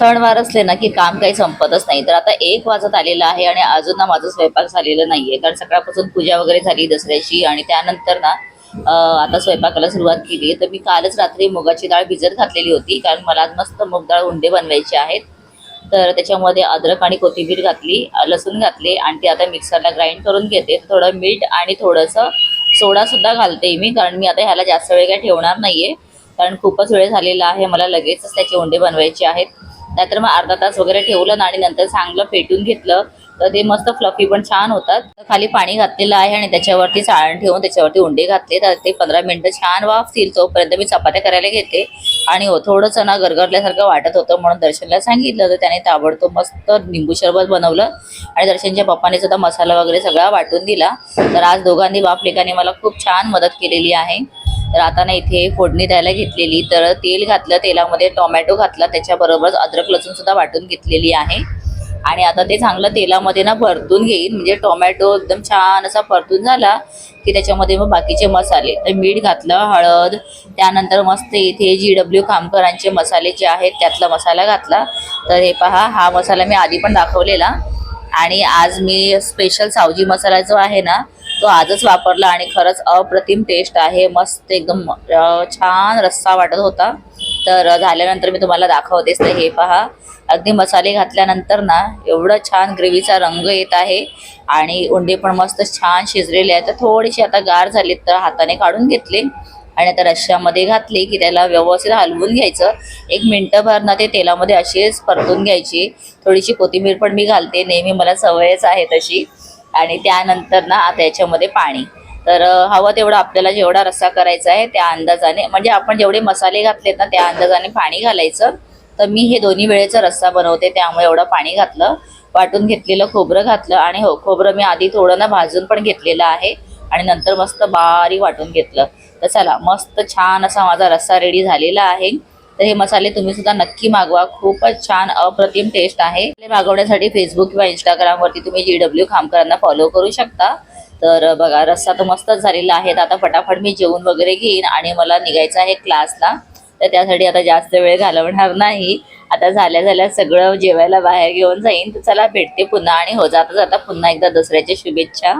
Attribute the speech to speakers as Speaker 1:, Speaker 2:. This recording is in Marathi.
Speaker 1: सणवार असले ना की काम काही संपतच नाही. तर आता एक वाजत आलेलं आहे आणि अजून ना माझं स्वयंपाक झालेलं नाहीये. कारण सकाळपासून पूजा वगैरे झाली दसऱ्याची आणि त्यानंतर ना आता स्वयंपाकाला सुरुवात केली तर मी कालच रात्री मुगाची डाळ भिजत घातलेली होती. कारण मला आज मस्त मुग डाळ उंडे बनवायचे आहेत. तर त्याच्यामध्ये अद्रक आणि कोथिंबीर घातली लसूण घातले आणि ते आता मिक्सरला ग्राइंड करून घेते. थोडं मीठ आणि थोडंसं सोडासुद्धा घालते मी. कारण मी आता ह्याला जास्त वेळ काय ठेवणार नाहीये. कारण खूपच वेळ झालेला आहे. मला लगेचच त्याचे उंडे बनवायचे आहेत. नाहीतर मग अर्धा तास वगैरे ठेवलं ना आणि नंतर चांगलं फेटून घेतलं. तर ते मस्त फ्लफी पण छान होतात. तर खाली पाणी घातलेलं आहे आणि त्याच्यावरती चाळण ठेवून त्याच्यावरती उंडे घातले. तर ते पंधरा मिनटं छान वाफतील तोपर्यंत मी चपात्या करायला घेते. आणि हो, थोडंसं ना गरगरल्यासारखं वाटत होतं म्हणून दर्शनला सांगितलं तर त्याने ताबडतोब मस्त निंबू सरबत बनवलं. आणि दर्शनच्या पप्पाने सुद्धा मसाला वगैरे सगळा वाटून दिला. तर आज दोघांनी बाप लेखाने मला खूप छान मदत केलेली आहे. तर आता ना इथे फोडणी द्यायला घेतलेली. तर तेल घातलं तेलामध्ये टोमॅटो घातला त्याच्याबरोबरच अद्रक लसूण सुद्धा वाटून घेतलेली आहे. आणि आता ते चांगलं तेलामध्ये ना परतून घेईन. म्हणजे टोमॅटो एकदम छान असा परतून झाला की त्याच्यामध्ये मग बाकीचे मसाले. तर मीठ घातलं हळद त्यानंतर मस्त इथे जी डब्ल्यू खामकरांचे मसाले जे आहेत त्यातला मसाला घातला. तर हे पहा हा मसाला मी आधी पण दाखवलेला. आणि आज मी स्पेशल सावजी मसाला जो आहे ना तो आजच वापरला आणि खरंच अप्रतिम टेस्ट आहे. मस्त एकदम छान रस्सा वाटत होता. तर झाल्यानंतर मी तुम्हाला दाखवतेच तर हे पहा. अगदी मसाले घातल्यानंतर ना एवढं छान ग्रेव्हीचा रंग येत आहे आणि उंडे पण मस्त छान शिजलेले आहेत. तर थोडीशी आता गार झालीत तर हाताने काढून घेतले आणि आता रश्श्यामध्ये घातले की त्याला व्यवस्थित हलवून घ्यायचं. एक मिनटंभर ना ते तेलामध्ये अशीच परतून घ्यायची. थोडीशी कोथिंबीर पण मी घालते नेहमी मला सवयच आहे तशी. आणि त्यानंतर ना आता याच्यामध्ये पाणी. तर हवं तेवढं आपल्याला जेवढा रस्सा करायचा आहे त्या अंदाजाने म्हणजे आपण जेवढे मसाले घातलेत ना त्या अंदाजाने पाणी घालायचं. तर मी हे दोन्ही वेळेचा रस्सा बनवते त्यामुळे एवढं पाणी घातलं. वाटून घेतलेलं खोबरं घातलं आणि हो खोबरं मी आधी थोडं ना भाजून पण घेतलेलं आहे आणि नंतर मस्त बारीक वाटून घेतलं. तर चला मस्त छान असा माझा रस्सा रेडी झालेला आहे. तर हे मसाले तुम्ही सुद्धा नक्की मागवा. खूपच छान अप्रतिम टेस्ट आहे. मागवण्यासाठी फेसबुक किंवा इंस्टाग्रामवरती तुम्ही जी डब्ल्यू खामकरांना फॉलो करू शकता. तर बघा रस्सा तर मस्तच झालेला आहे. आता फटाफट मी जेवण वगैरे घेईन आणि मला निघायचं आहे क्लासला तर त्यासाठी आता जास्त वेळ घालवणार नाही. आता झाल्या झाल्या सगळं जेवायला बाहेर घेऊन जाईन. तर चला भेटते पुन्हा आणि हो जाता जाता पुन्हा एकदा दसऱ्याच्या शुभेच्छा.